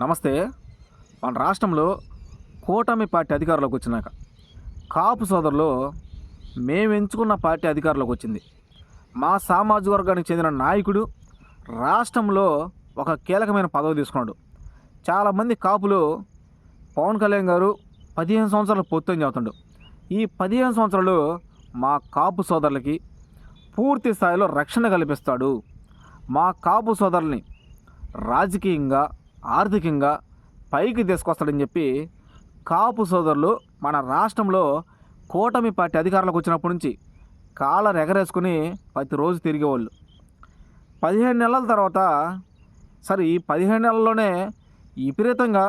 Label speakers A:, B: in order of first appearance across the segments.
A: నమస్తే. మన రాష్ట్రంలో కూటమి పార్టీ అధికారంలోకి వచ్చినాక కాపు సోదరులు మేము ఎంచుకున్న పార్టీ అధికారంలోకి వచ్చింది. మా సామాజిక వర్గానికి చెందిన నాయకుడు రాష్ట్రంలో ఒక కీలకమైన పదవి తీసుకున్నాడు. చాలామంది కాపులు పవన్ కళ్యాణ్ గారు పదిహేను సంవత్సరాలు పూర్తని చెబుతుండు ఈ పదిహేను సంవత్సరాలు మా కాపు సోదరులకి పూర్తి స్థాయిలో రక్షణ కల్పిస్తాడు. మా కాపు సోదరుల్ని రాజకీయంగా ఆర్థికంగా పైకి తీసుకొస్తాడని చెప్పి కాపు సోదరులు మన రాష్ట్రంలో కూటమి పార్టీ అధికారంలోకి వచ్చినప్పటి నుంచి కాలర్ ఎగరేసుకుని ప్రతిరోజు తిరిగేవాళ్ళు. పదిహేను నెలల తర్వాత సరే ఈ పదిహేను నెలల్లోనే విపరీతంగా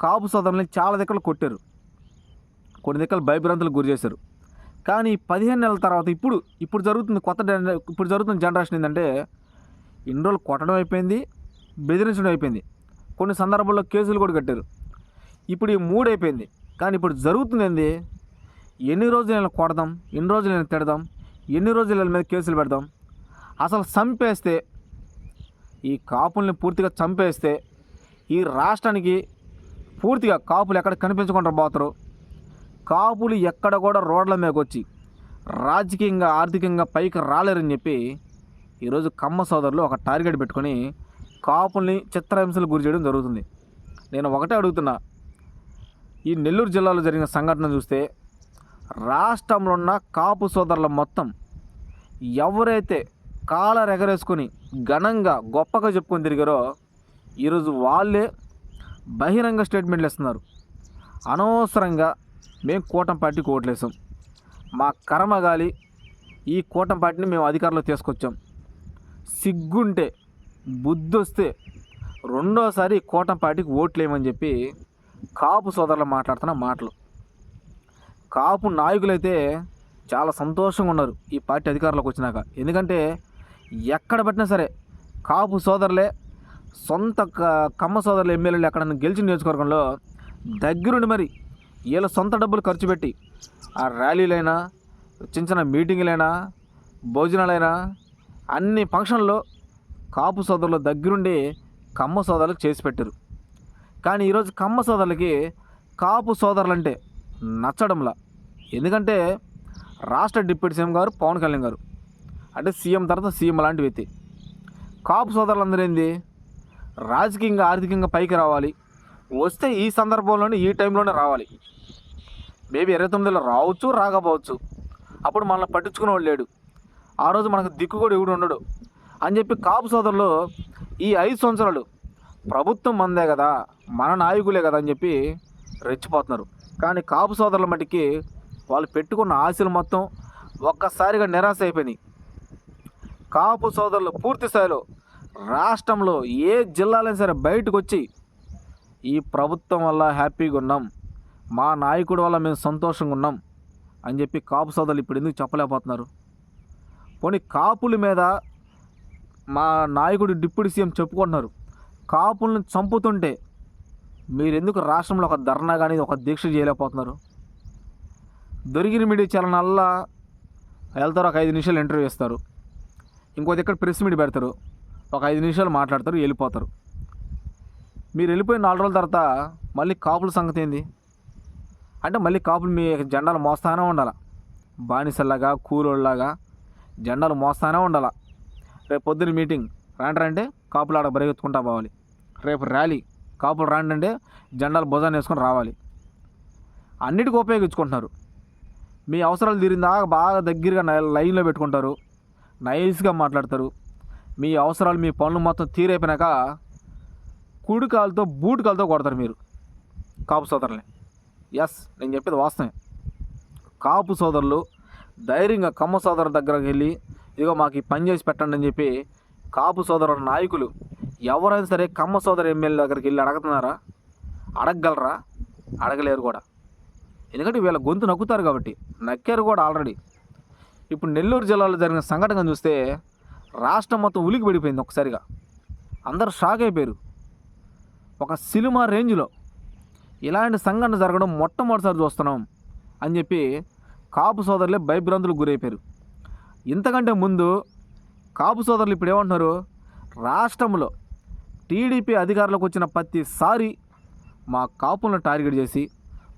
A: కాపు సోదరుల్ని చాలా దిక్కలు కొట్టారు. కొన్ని దిక్కలు భయభ్రాంతులకు గురి చేశారు. కానీ పదిహేను నెలల తర్వాత ఇప్పుడు ఇప్పుడు జరుగుతుంది కొత్త ఇప్పుడు జరుగుతున్న జనరేషన్ ఏంటంటే ఇన్ని రోజులు కొట్టడం అయిపోయింది బెదిరించడం అయిపోయింది. కొన్ని సందర్భాల్లో కేసులు కూడా కట్టారు. ఇప్పుడు ఈ మూడు అయిపోయింది. కానీ ఇప్పుడు జరుగుతుంది ఏంది? ఎన్ని రోజులు నేను కొడదాం? ఎన్ని రోజులు నేను తిడదాం? ఎన్ని రోజులు వీళ్ళ మీద కేసులు పెడదాం? అసలు చంపేస్తే ఈ కాపుల్ని పూర్తిగా చంపేస్తే ఈ రాష్ట్రానికి పూర్తిగా కాపులు ఎక్కడ కనిపించకుండా పోతారు? కాపులు ఎక్కడ కూడా రోడ్ల మీదకి వచ్చి రాజకీయంగా ఆర్థికంగా పైకి రాలేరని చెప్పి ఈరోజు కమ్మ సోదరులు ఒక టార్గెట్ పెట్టుకొని కాపుల్ని చిత్రహింసలు గురి చేయడం జరుగుతుంది. నేను ఒకటే అడుగుతున్నా. ఈ నెల్లూరు జిల్లాలో జరిగిన సంఘటన చూస్తే రాష్ట్రంలో ఉన్న కాపు సోదరుల మొత్తం ఎవరైతే కాలర్ ఎగరేసుకొని ఘనంగా గొప్పగా చెప్పుకొని తిరిగారో ఈరోజు వాళ్ళే బహిరంగ స్టేట్మెంట్లు ఇస్తున్నారు. అనవసరంగా మేము కూటం పార్టీకి ఓట్లేసాం. మా కర్మగాలి ఈ కూటం పార్టీని మేము అధికారంలో తీసుకొచ్చాం. సిగ్గుంటే బుద్ధి వస్తే రెండోసారి ఈ ఓట్లేమని చెప్పి కాపు సోదరులు మాట్లాడుతున్న మాటలు. కాపు నాయకులైతే చాలా సంతోషంగా ఉన్నారు ఈ పార్టీ అధికారంలోకి వచ్చినాక. ఎందుకంటే ఎక్కడ పట్టినా సరే కాపు సోదరులే సొంత క- కమ్మ సోదరులు ఎమ్మెల్యేలు ఎక్కడ గెలిచిన నియోజకవర్గంలో దగ్గరుండి మరి వీళ్ళ సొంత డబ్బులు ఖర్చు పెట్టి ఆ ర్యాలీలైనా చిన్న చిన్న మీటింగులైనా భోజనాలైనా అన్ని ఫంక్షన్లో కాపు సోదరుల దగ్గరుండి కమ్మ సోదరులకు చేసి పెట్టారు. కానీ ఈరోజు కమ్మ సోదరులకి కాపు సోదరులు అంటే నచ్చడంలా. ఎందుకంటే రాష్ట్ర డిప్యూటీ సీఎం గారు పవన్ కళ్యాణ్ గారు అంటే సీఎం తర్వాత సీఎం లాంటి వ్యక్తి. కాపు సోదరులందరూ ఏంది? రాజకీయంగా ఆర్థికంగా పైకి రావాలి. వస్తే ఈ సందర్భంలోనే ఈ టైంలోనే రావాలి. మేబీ ఇరవై తొమ్మిదిలో రావచ్చు రాకపోవచ్చు. అప్పుడు మనల్ని పట్టించుకునేవాడు లేడు. ఆ రోజు మనకు దిక్కు కూడా ఎవడు ఉండడు. అని చెప్పి కాపు సోదరులు ఈ ఐదు సంవత్సరాలు ప్రభుత్వం మందే కదా మన నాయకులే కదా అని చెప్పి రెచ్చిపోతున్నారు. కానీ కాపు సోదరుల మటుకి వాళ్ళు పెట్టుకున్న ఆశలు మొత్తం ఒక్కసారిగా నిరాశ అయిపోయినాయి. కాపు సోదరులు పూర్తి స్థాయిలో రాష్ట్రంలో ఏ జిల్లాలైనా సరే బయటకు వచ్చి ఈ ప్రభుత్వం వల్ల హ్యాపీగా ఉన్నాం మా నాయకుడి వల్ల మేము సంతోషంగా ఉన్నాం అని చెప్పి కాపు సోదరులు ఇప్పుడు ఎందుకు చెప్పలేకపోతున్నారు? పోనీ కాపుల మీద మా నాయకుడు డిప్యూటీ సీఎం చెప్పుకుంటున్నారు. కాపులను చంపుతుంటే మీరెందుకు రాష్ట్రంలో ఒక ధర్నా కానీ ఒక దీక్ష చేయలేకపోతున్నారు? దొరికిన మీడియా ఛానల్ వెళ్తారు ఒక ఐదు నిమిషాలు ఇంటర్వ్యూ ఇస్తారు. ఇంకో దగ్గర ప్రెస్ మీట్ పెడతారు ఒక ఐదు నిమిషాలు మాట్లాడతారు వెళ్ళిపోతారు. మీరు వెళ్ళిపోయిన నాలుగు రోజుల తర్వాత మళ్ళీ కాపుల సంగతి ఏంది? అంటే మళ్ళీ కాపులు మీ జెండాలు మోస్తానే ఉండాలి? బానిసల్లాగా కూలోళ్ళలాగా జెండాలు మోస్తానే ఉండాలి? రేపు పొద్దున్న మీటింగ్ రాండి కాపులు ఆడ బరిగెత్తుకుంటా పోవాలి. రేపు ర్యాలీ కాపులు రాండంటే జెండాలు భుజాన్ని వేసుకొని రావాలి. అన్నిటికీ ఉపయోగించుకుంటున్నారు. మీ అవసరాలు తీరిందా బాగా దగ్గరగా లైన్లో పెట్టుకుంటారు. నైస్గా మాట్లాడతారు. మీ అవసరాలు మీ పనులు మొత్తం తీరైపోయినాక కుడి కాలుతో బూట్ కాలుతో కొడతారు మీరు. కాపు సోదరులని. ఎస్ నేను చెప్పేది వాస్తవమే. కాపు సోదరులు ధైర్యంగా కమ్మ సోదరు దగ్గరకు వెళ్ళి ఇదిగో మాకు ఈ పని చేసి పెట్టండి అని చెప్పి కాపు సోదరుల నాయకులు ఎవరైనా సరే కమ్మ సోదరు ఎమ్మెల్యే దగ్గరికి వెళ్ళి అడుగుతున్నారా? అడగగలరా? అడగలేరు కూడా. ఎందుకంటే వీళ్ళ గొంతు నక్కుతారు కాబట్టి నక్కారు కూడా ఆల్రెడీ ఇప్పుడు నెల్లూరు జిల్లాలో జరిగిన సంఘటన చూస్తే రాష్ట్రం మొత్తం ఉలికి పడిపోయింది ఒకసారిగా అందరూ షాక్ అయిపోయారు. ఒక సినిమా రేంజ్లో ఇలాంటి సంఘటన జరగడం మొట్టమొదటిసారి చూస్తున్నాం అని చెప్పి కాపు సోదరులే భయభ్రాంతులకు గురైపోయారు. ఇంతకంటే ముందు కాపు సోదరులు ఇప్పుడు ఏమంటున్నారు? రాష్ట్రంలో టీడీపీ అధికారులకు వచ్చిన ప్రతిసారి మా కాపులను టార్గెట్ చేసి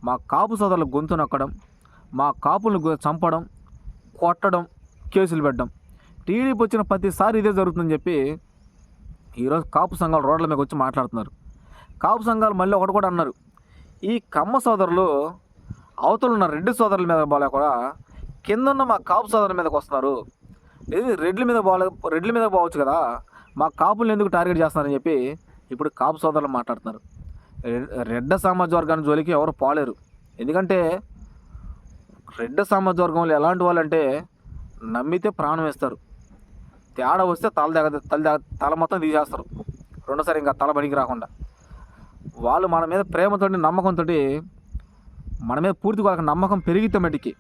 A: మా కాపు సోదరుల గొంతు నొక్కడం మా కాపులను చంపడం కొట్టడం కేసులు పెట్టడం. టీడీపీ వచ్చిన ప్రతిసారి ఇదే జరుగుతుందని చెప్పి ఈరోజు కాపు సంఘాలు రోడ్ల మీద వచ్చి మాట్లాడుతున్నారు. కాపు సంఘాలు మళ్ళీ ఒకటి కూడా అన్నారు. ఈ కమ్మ సోదరులు అవతలున్న రెడ్డి సోదరుల మీద బాగా కూడా కింద ఉన్న మా కాపు సోదరుల మీదకి వస్తున్నారు. ఇది రెడ్ల మీద బాగా రెడ్ల మీద పోవచ్చు కదా మా కాపులను ఎందుకు టార్గెట్ చేస్తున్నారని చెప్పి ఇప్పుడు కాపు సోదరులు మాట్లాడుతున్నారు. రెడ్డ సామాజిక వర్గాన్ని జోలికి ఎవరు పోలేరు. ఎందుకంటే రెడ్డ సామాజిక వర్గంలో ఎలాంటి వాళ్ళంటే నమ్మితే ప్రాణం వేస్తారు. తేడా వస్తే తల దగ్గ తల తల మొత్తం తీసేస్తారు. రెండోసారి ఇంకా తల బడికి రాకుండా. వాళ్ళు మన మీద ప్రేమతోటి నమ్మకంతో మన మీద పూర్తిగా వాళ్ళకి నమ్మకం పెరిగితే మటుకి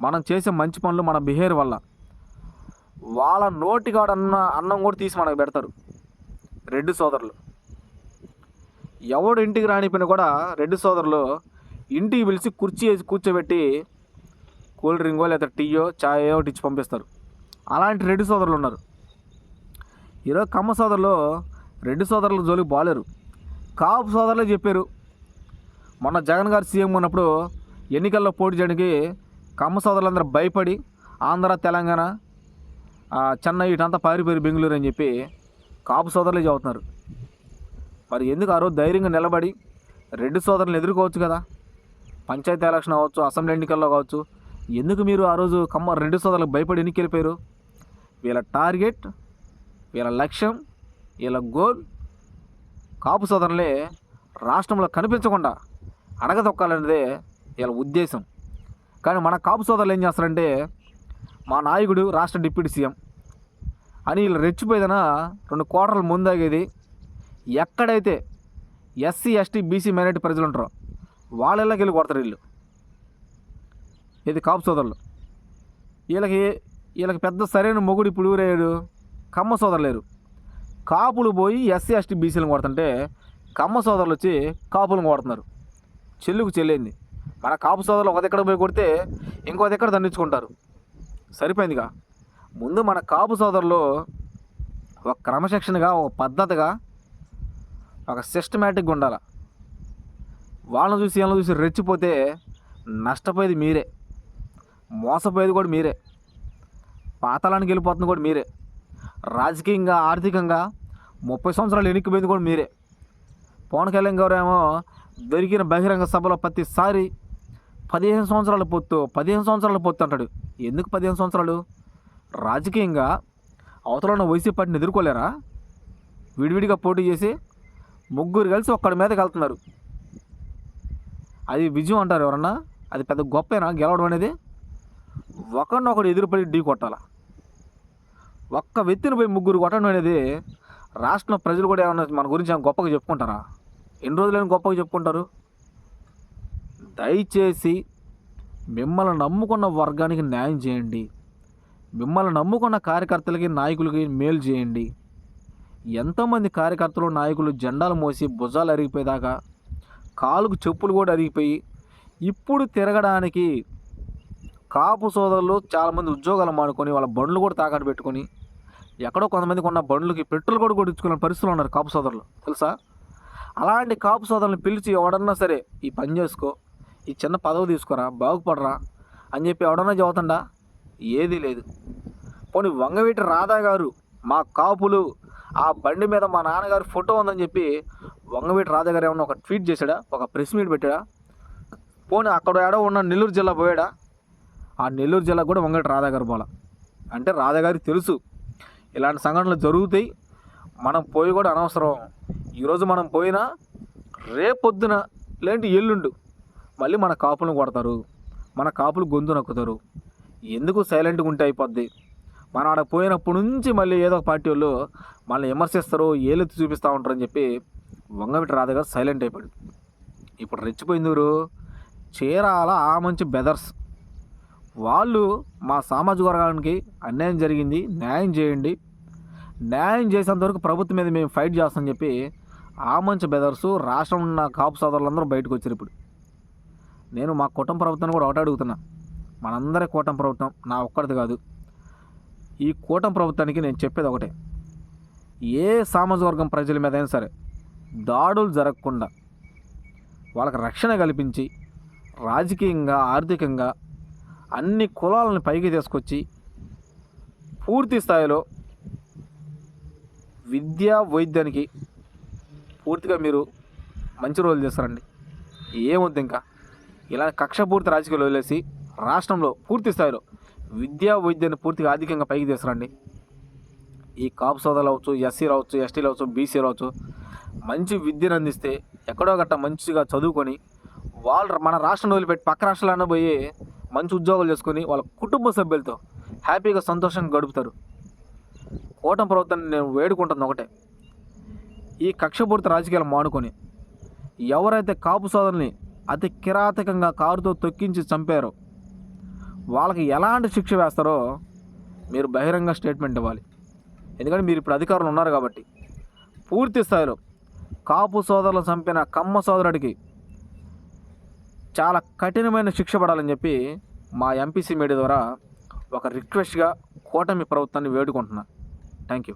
A: మనం చేసే మంచి పనులు మన బిహేవియర్ వల్ల. వాళ్ళ నోటికాడ అన్న అన్నం కూడా తీసి మనకు పెడతారు. రెడ్డి సోదరులు. ఎవడు ఇంటికి రానిపోయినా కూడా రెడ్డి సోదరులు ఇంటికి పిలిచి కుర్చీ వేసి కూర్చోబెట్టి కూల్ డ్రింకో లేదా టీయో చాయో ఒకటి ఇచ్చి పంపిస్తారు. అలాంటి రెడ్డి సోదరులు ఉన్నారు. ఈరోజు కమ్మ సోదరులు రెడ్డి సోదరుల జోలికి బాలేరు. కాపు సోదరులే చెప్పారు. మొన్న జగన్ గారు సీఎం ఉన్నప్పుడు ఎన్నికల్లో పోటీ చేయడానికి కమ్మ సోదరులందరూ భయపడి ఆంధ్ర తెలంగాణ చెన్నై ఇటంతా పారిపోయి బెంగళూరు అని చెప్పి కాపు సోదరులే చదువుతున్నారు మరి ఎందుకు ఆ రోజు ధైర్యంగా నిలబడి రెడ్డి సోదరులను ఎదుర్కోవచ్చు కదా? పంచాయతీ ఎలక్షన్ అవ్వచ్చు అసెంబ్లీ ఎన్నికల్లో కావచ్చు. ఎందుకు మీరు ఆ రోజు కమ్మ రెడ్డి సోదరులకు భయపడి ఎన్నిక వెళ్ళిపోయారు వీళ్ళ టార్గెట్ వీళ్ళ లక్ష్యం వీళ్ళ గోల్ కాపు సోదరులే రాష్ట్రంలో కనిపించకుండా అడగదొక్కాలనేదే వీళ్ళ ఉద్దేశం. కానీ మన కాపు సోదరులు ఏం చేస్తారంటే మా నాయకుడు రాష్ట్ర డిప్యూటీ సీఎం అని వీళ్ళు రెచ్చిపోయేదన రెండు కోటర్లు ముందాగేది. ఎక్కడైతే ఎస్సీ ఎస్టీ బీసీ మైనార్టీ ప్రజలు ఉంటారో వాళ్ళకి వెళ్ళి కొడతారు వీళ్ళు. ఇది కాపు సోదరులు. వీళ్ళకి వీళ్ళకి పెద్ద సరైన మొగుడు ఇప్పుడు ఊరేడు కమ్మ లేరు. కాపులు పోయి ఎస్సీ ఎస్టీ బీసీలను కొడుతుంటే కమ్మ సోదరులు వచ్చి కాపులను కొడుతున్నారు. చెల్లుకు చెల్లింది. మన కాపు సోదరులు ఒక దగ్గర పోయి కొడితే ఇంకో దగ్గర దండించుకుంటారు. సరిపోయిందిగా? ముందు మన కాపు సోదరులు ఒక క్రమశిక్షణగా ఒక పద్ధతిగా ఒక సిస్టమేటిక్గా ఉండాలి. వాళ్ళని చూసి వీళ్ళని చూసి రెచ్చిపోతే నష్టపోయేది మీరే. మోసపోయేది కూడా మీరే. పాతాళానికి వెళ్ళిపోతుంది కూడా మీరే. రాజకీయంగా ఆర్థికంగా ముప్పై సంవత్సరాలు ఎన్నికపోయింది కూడా మీరే. పవన్ కళ్యాణ్ గారు ఏమో దొరికిన బహిరంగ సభలో ప్రతిసారి పదిహేను సంవత్సరాల పొత్తు పదిహేను సంవత్సరాల పొత్తు అంటాడు. ఎందుకు పదిహేను సంవత్సరాలు? రాజకీయంగా అవతల ఉన్న వైసీపీ పార్టీని ఎదుర్కోలేరా? విడివిడిగా పోటీ చేసి ముగ్గురు కలిసి ఒక్కడి మీదకి వెళ్తున్నారు. అది విజయం అంటారు ఎవరన్నా? అది పెద్ద గొప్పనా? గెలవడం అనేది? ఒకరినొకడు ఎదురుపడి ఢీ కొట్టాల? ఒక్క వ్యక్తిని పోయి ముగ్గురు కొట్టడం అనేది రాష్ట్ర ప్రజలు కూడా ఏమన్నా మన గురించి గొప్పగా చెప్పుకుంటారా? ఎన్ని రోజులైనా గొప్పగా చెప్పుకుంటారు? దయచేసి మిమ్మల్ని నమ్ముకున్న వర్గానికి న్యాయం చేయండి. మిమ్మల్ని నమ్ముకున్న కార్యకర్తలకి నాయకులకి మేలు చేయండి. ఎంతోమంది కార్యకర్తలు నాయకులు జెండాలు మోసి భుజాలు అరిగిపోయేదాకా కాలుకు చెప్పులు కూడా అరిగిపోయి ఇప్పుడు తిరగడానికి కాపు సోదరులు చాలామంది ఉద్యోగాలు మానుకొని వాళ్ళ బండ్లు కూడా తాకట్టు పెట్టుకొని ఎక్కడో కొంతమందికి ఉన్న బండ్లకి పెట్రోల్ కూడా కొట్టించుకునే పరిస్థితులు ఉన్నారు కాపు సోదరులు. తెలుసా? అలాంటి కాపు సోదరులను పిలిచి ఎవడన్నా సరే ఈ పని చేసుకో ఈ చిన్న పదవి తీసుకురా బాగుపడరా అని చెప్పి ఎవడన్నా చదువుతుండా ఏదీ లేదు. పోనీ వంగవీటి రాధా గారు మా కాపులు ఆ బండి మీద మా నాన్నగారి ఫోటో ఉందని చెప్పి వంగవీటి రాధా గారు ఏమన్నా ఒక ట్వీట్ చేశాడా? ఒక ప్రెస్ మీట్ పెట్టాడా? పోనీ అక్కడ ఏడో ఉన్న నెల్లూరు జిల్లా పోయాడా? ఆ నెల్లూరు జిల్లా కూడా వంగటి రాధా గారు పోలా. అంటే రాధా గారికి తెలుసు. ఇలాంటి సంఘటనలు జరుగుతాయి. మనం పోయి కూడా అనవసరం. ఈరోజు మనం పోయినా రేపొద్దున లేదంటే ఎల్లుండు మళ్ళీ మన కాపులను కొడతారు. మన కాపులు గొంతు నొక్కుతారు. ఎందుకు సైలెంట్గా ఉంటే అయిపోద్ది? మనం ఆడ పోయినప్పటి నుంచి మళ్ళీ ఏదో ఒక పార్టీ వాళ్ళు మళ్ళీ విమర్శిస్తారు ఏలెత్తి చూపిస్తూ ఉంటారని చెప్పి వంగవిటి రాధ గారు సైలెంట్ అయిపోయాడు. ఇప్పుడు రెచ్చిపోయింది ఎవరు? చీరాల ఆ మంచి బెదర్స్ వాళ్ళు మా సామాజిక వర్గానికి అన్యాయం జరిగింది న్యాయం చేయండి. న్యాయం చేసేంతవరకు ప్రభుత్వం మీద మేము ఫైట్ చేస్తామని చెప్పి ఆ మంచి బెదర్స్ రాష్ట్రం ఉన్న కాపు సోదరులందరూ బయటకు వచ్చారు ఇప్పుడు. నేను మా కుటుంబ ప్రభుత్వాన్ని కూడా ఒకటి అడుగుతున్నా. మనందరి కూటమి ప్రభుత్వం నా ఒక్కడిది కాదు. ఈ కూటమి ప్రభుత్వానికి నేను చెప్పేది ఒకటే. ఏ సామాజిక వర్గం ప్రజల మీద అయినా సరే దాడులు జరగకుండా వాళ్ళకి రక్షణ కల్పించి రాజకీయంగా ఆర్థికంగా అన్ని కులాలను పైకి తీసుకొచ్చి పూర్తి స్థాయిలో విద్యా వైద్యానికి పూర్తిగా మీరు మంచి రోజులు చేస్తారండి. ఏమొద్దు ఇంకా? ఇలా కక్షపూర్తి రాజకీయాలు వదిలేసి రాష్ట్రంలో పూర్తి స్థాయిలో విద్యా వైద్యాన్ని పూర్తిగా ఆర్థికంగా పైకి తీసుకురండి. ఈ కాపు సోదాలు అవచ్చు ఎస్సీ రావచ్చు ఎస్టీలు అవచ్చు బీసీ రావచ్చు మంచి విద్యను అందిస్తే ఎక్కడో గట్ట మంచిగా చదువుకొని వాళ్ళు మన రాష్ట్రం వదిలిపెట్టి పక్క రాష్ట్రాలన్నా పోయి మంచి ఉద్యోగాలు చేసుకొని వాళ్ళ కుటుంబ సభ్యులతో హ్యాపీగా సంతోషంగా గడుపుతారు. కూటమి ప్రభుత్వాన్ని నేను వేడుకుంటుంది ఒకటే. ఈ కక్షపూరిత రాజకీయాలు మానుకొని ఎవరైతే కాపు సోదరుని అతి కిరాతకంగా కారుతో తొక్కించి చంపారు. వాళ్ళకి ఎలాంటి శిక్ష వేస్తారో మీరు బహిరంగ స్టేట్మెంట్ ఇవ్వాలి. ఎందుకంటే మీరు ఇప్పుడు అధికారులు ఉన్నారు కాబట్టి. పూర్తి స్థాయిలో కాపు సోదరులు చంపిన కమ్మ సోదరుడికి చాలా కఠినమైన శిక్ష పడాలని చెప్పి మా ఎంపీసీ మీడియా ద్వారా ఒక రిక్వెస్ట్గా కూటమి ప్రభుత్వాన్ని వేడుకుంటున్నాను థ్యాంక్ యూ